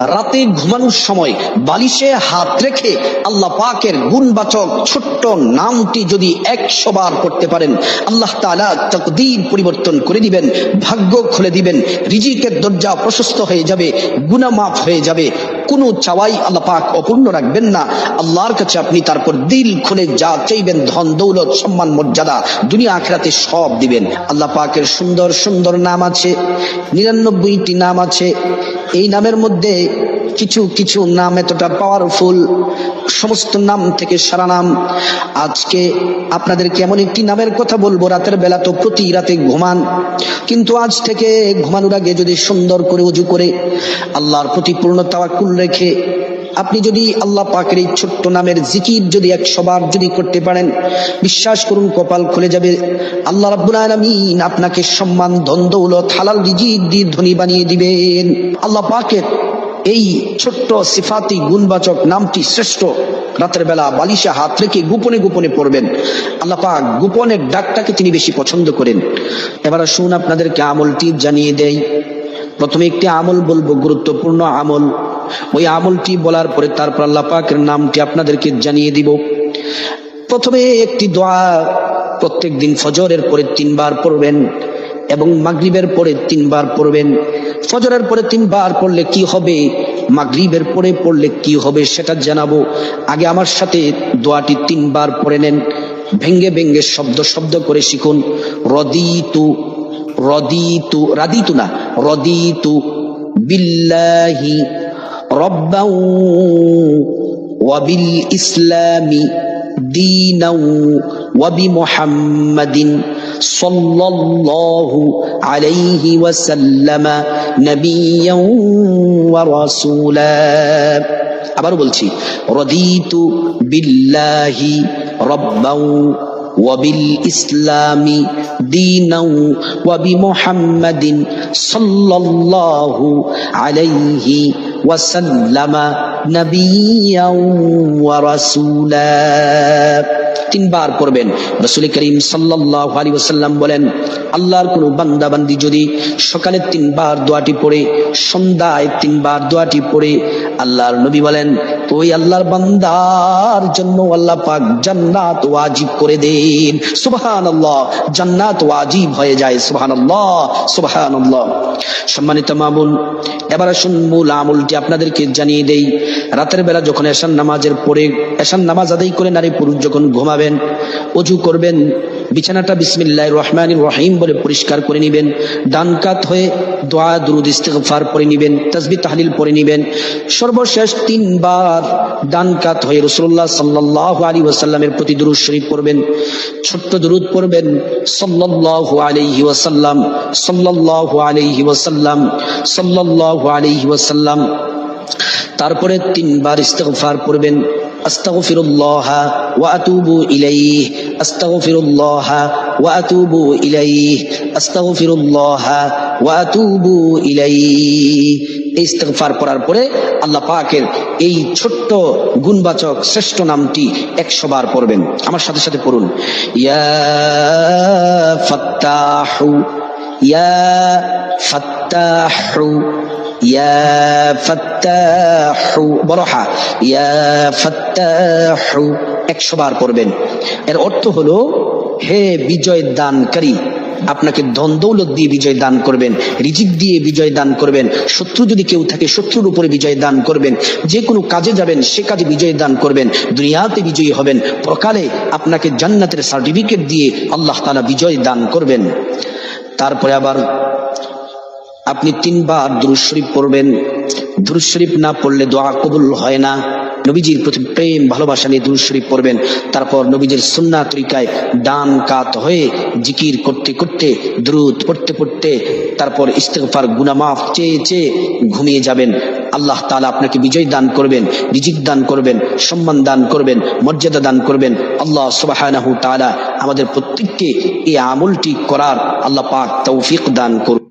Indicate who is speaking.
Speaker 1: রাতে ঘুমানোর সময় বালিশে হাত রেখে আল্লাহ পাকের গুণবাচক ছোট্ট নামটি যদি একশো বার করতে পারেন, আল্লাহ তাআলা তকদির পরিবর্তন করে দিবেন, ভাগ্য খুলে দিবেন, রিজিকের দরজা প্রশস্ত হয়ে যাবে, গুণামাফ হয়ে যাবে। কোনো চাওয়াই আল্লাহ পাক অপূর্ণ রাখবেন না। আল্লাহর কাছে আপনি তারপর দিল খুলে যা চাইবেন, ধন, দৌলত, সম্মান, মর্যাদা দুনিয়া আখরাতে সব দিবেন। আল্লাহ পাকের সুন্দর সুন্দর নাম আছে, নিরানব্বইটি নাম আছে। এই নামের মধ্যে কিছু কিছু নাম এতটা পাওয়ারফুল সমস্ত নাম থেকে সারা নাম। আজকে আপনাদেরকে এমন একটি নামের কথা বলব, রাতের বেলা তো প্রতি রাতে ঘুমান। কিন্তু আজ থেকে ঘুমানোর আগে যদি সুন্দর করে উজু করে আল্লাহর প্রতি পূর্ণতা কুল রেখে আপনি যদি আল্লাহ পাকের এই ছোট্ট নামের জিকির যদি একশো বার যদি করতে পারেন, বিশ্বাস করুন কপাল খুলে যাবে। আল্লাহ রাব্বুল আলামিন আপনাকে সম্মান, ধন, দৌলত, হালাল রিজিক দিয়ে ধনী বানিয়ে দিবেন। আল্লাহ পাকের এই ছোট্ট সিফাতি গুণবাচক নামটি শ্রেষ্ঠ। রাতের বেলা বালিশে হাত রেখে গোপনে গোপনে পড়বেন। আল্লাহ পাক গোপনের ডাকটাকে তিনি বেশি পছন্দ করেন। এবার শুন আপনাদেরকে আমলটি জানিয়ে দেয় প্রথমে একটি আমল বলব, গুরুত্বপূর্ণ আমল। ওই আমলটি বলার পরে তারপর আল্লাহ পাকের নামটি আপনাদেরকে জানিয়ে দিব। প্রথমে একটি দোয়া প্রত্যেক দিন ফজরের পরে তিনবার পড়বেন এবং মাগরিবের পরে তিনবার পড়বেন। ফজরের পরে তিনবার পড়লে কি হবে? মাগরিবের পরে পড়লে কি হবে সেটা জানাব। আগে আমার সাথে দোয়াটি তিনবার পড়ে নেন। ভেঙ্গে ভেঙ্গে শব্দ শব্দ করে শিখুন। রদিতু রদিতু, রাদিতু না, রদিতু, বিল্লাহি রব্বাউ ওয়াবিল ইসলামি دينا وبمحمد صلى الله عليه وسلم نبيا ورسولا আবার বলছি রদিতু বিল্লাহি রব্বাউ وبالإسلام دينا وبمحمد صلى الله عليه وسلم نبيا ورسولا তিনবার পড়বেন রসুল করিম সাল্লাহ আলী ওসাল্লাম বলেন আল্লাহর কোনো বান্দা বান্দি যদি সকালে তিনবার দোয়াটি পড়ে সন্ধ্যায় তিনবার দোয়াটি পড়ে আল্লাহর নবী বলেন ওই আল্লাহর বান্দার জন্য আল্লাহ পাক জান্নাত ওয়াজিব করে দেন। সুবহান আল্লাহ জান্নাত ওয়াজিব হয়ে যায় সুবহান আল্লাহ সুবহান আল্লাহ সম্মানিত মামুন এবার আসুন মূল আমলটি আপনাদেরকে জানিয়ে দেই। রাতের বেলা যখন এশান নামাজের পরে এশান নামাজ আদায় করে নারী পুরুষ যখন ঘুমাবেন, অজু করবেন বিছানাটা বিসমিল্লাহ রহমান রহিম বলে পরিষ্কার করে নিবেন, ডান কাত হয়ে দোয়া, দুরুদ, ইস্তেগফার পরে নিবেন তাসবি তাহলিল পরে নিবেন। সর্বশেষ তিনবার ডান কাত হয়ে রসুল্লাহ সাল্লাহ আলী ওয়াসাল্লামের প্রতি দুরুদ শরীফ পড়বেন, ছোট্ট দুরুদ পড়বেন, সাল্লাল্লাহু আলাইহি ওয়াসাল্লাম, সাল্লাল্লাহু আলাইহি ওয়াসাল্লাম, সাল্লাল্লাহু আলাইহি ওয়াসাল্লাম। তারপরে তিনবার ইস্তেগফার পড়বেন ওয়া আতুবু ইলাইহি, আস্তাগফিরুল্লাহ ওয়া আতুবু ইলাইহি, আস্তাগফিরুল্লাহ ওয়া আতুবু ইলাইহি। এই ইস্তেগফার পড়ার পরে আল্লাহ পাকের এই ছোট্ট গুণবাচক শ্রেষ্ঠ নামটি একশো বার পড়বেন। আমার সাথে সাথে পড়ুন। ইয়া ফাত্তাহু ইয়া ফাত্তাহু ইয়া ফাত্তাহু বড়হা ইয়া ফাত্তাহু, একশো বার পড়বেন। এর অর্থ হলো, হে বিজয় দানকারী, আপনাকে ধন দৌলত দিয়ে বিজয় দান করবেন, রিজিক দিয়ে বিজয় দান করবেন, শত্রু যদি কেউ থাকে, শত্রুর উপরে বিজয় দান করবেন, যে কোনো কাজে যাবেন, সে কাজে বিজয় দান করবেন, দুনিয়াতে বিজয়ী হবেন, প্রকালে আপনাকে জান্নাতের সার্টিফিকেট দিয়ে আল্লাহ তালা বিজয় দান করবেন। তারপরে আবার আপনি তিনবার দুরুদ শরীফ পড়বেন। দুরুদ শরীফ না পড়লে দোয়া কবুল হয় না। নবীজির প্রতি প্রেম, ভালোবাসা নিয়ে দুরুদ শরীফ পড়বেন। তারপর নবীজির সুন্না তরিকায় ডান কাত হয়ে জিকির করতে করতে দ্রুত পড়তে পড়তে, তারপর ইস্তেগফার গুনামাফ চেয়ে চেয়ে ঘুমিয়ে যাবেন। আল্লাহ তাআলা আপনাকে বিজয় দান করবেন, রিজিক দান করবেন, সম্মান দান করবেন, মর্যাদা দান করবেন। আল্লাহ সুবহানাহু তাআলা আমাদের প্রত্যেককে এই আমলটি করার আল্লাহ পাক তৌফিক দান করুন।